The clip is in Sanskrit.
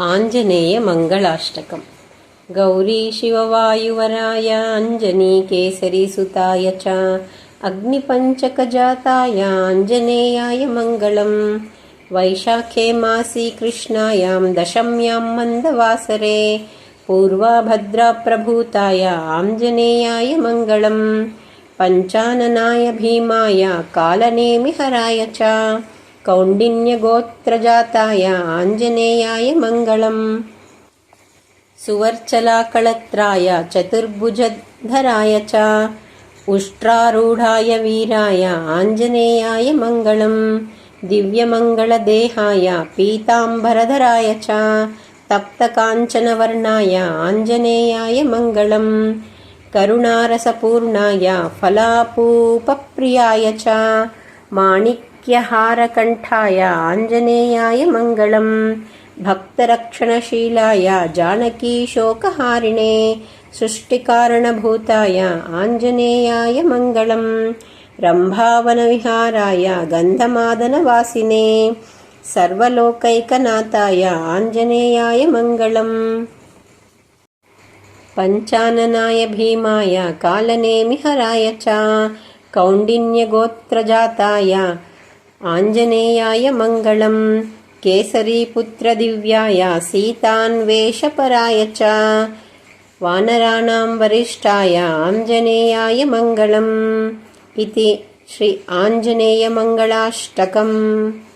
आञ्जनेयमङ्गलाष्टकम्। गौरी शिववायुवराय अञ्जनीकेसरीसुताय च अग्निपञ्चकजाताय आञ्जनेयाय मङ्गलम्। वैशाखे मासी कृष्णायां दशम्यां मन्दवासरे पूर्वाभद्राप्रभूताय आञ्जनेयाय मङ्गलम्। पञ्चाननाय भीमाय कालनेमिहराय च कौण्डिन्यगोत्रजाताय आञ्जनेयाय मङ्गलम्। सुवर्चलाकळत्राय चतुर्भुजधराय च उष्ट्रारूढाय वीराय आञ्जनेयाय मङ्गलम्। दिव्यमङ्गलदेहाय पीताम्बरधराय च तप्तकाञ्चनवर्णाय आञ्जनेयाय मङ्गलम्। करुणारसपूर्णाय फलापूपप्रियाय च माणिक्यहारकण्ठाय आञ्जनेयाय मङ्गलम्। भक्तरक्षणशीलाय जानकीशोकहारिणे सृष्टिकारणभूताय आञ्जनेयाय मङ्गलम्। रम्भावनविहाराय गन्धमादनवासिने सर्वलोकैकनाथाय आञ्जनेयाय मङ्गलम्। पञ्चाननाय भीमाय कालनेमिहराय च कौण्डिन्यगोत्रजाताय आञ्जनेयाय मङ्गलम्। केसरीपुत्रदिव्याय सीतान्वेषपराय च वानराणां वरिष्ठाय आञ्जनेयाय मङ्गलम् इति श्री आञ्जनेयमङ्गलाष्टकम्